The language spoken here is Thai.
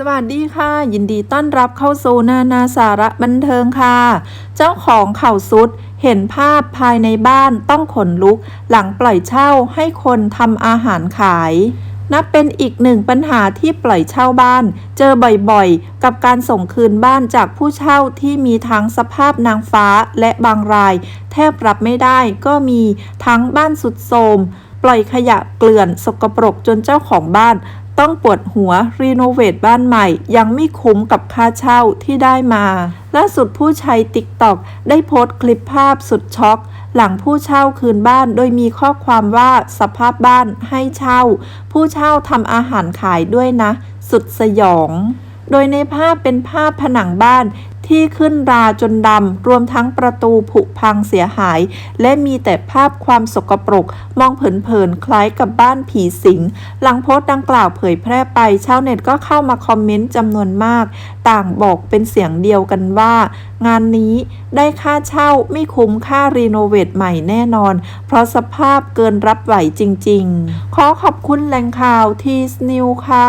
สวัสดีค่ะ ยินดีต้อนรับเข้าสู่นานาสาระบันเทิงค่ะ เจ้าของเข่าซุด เห็นภาพภายในบ้านต้องขนลุก หลังปล่อยเช่าให้คนทำอาหารขาย นับเป็นอีกหนึ่งปัญหาที่ปล่อยเช่าบ้าน เจอบ่อยๆ กับการส่งคืนบ้านจากผู้เช่าที่มีทั้งสภาพนางฟ้าและบางราย แทบรับไม่ได้ก็มีทั้งบ้านสุดโทรมปล่อยขยะเกลื่อนสกปรกจนเจ้าของบ้าน ต้องปวดหัวรีโนเวทบ้านใหม่ ยังไม่คุ้มกับค่าเช่าที่ได้มาล่าสุดผู้ใช้ติ๊กต็อกได้โพสต์คลิปภาพสุดช็อกหลังผู้เช่าคืนบ้านโดยมีข้อความว่าสภาพบ้านให้เช่า ผู้เช่าทำอาหารขายด้วยนะ สุดสยอง โดยในภาพเป็นภาพผนังบ้านที่ขึ้นราจนดำ รวมทั้งประตูผุพังเสียหาย และมีแต่ภาพความสกปรก มองเผินๆ คล้ายกับบ้านผีสิง หลังโพสต์ดังกล่าวเผยแพร่ไป ชาวเน็ตก็เข้ามาคอมเมนต์จำนวนมาก ต่างบอกเป็นเสียงเดียวกันว่า งานนี้ได้ค่าเช่าไม่คุ้มค่ารีโนเวทใหม่แน่นอน เพราะสภาพเกินรับไหวจริงๆ ขอขอบคุณแหล่งข่าวทีสนิวค่ะ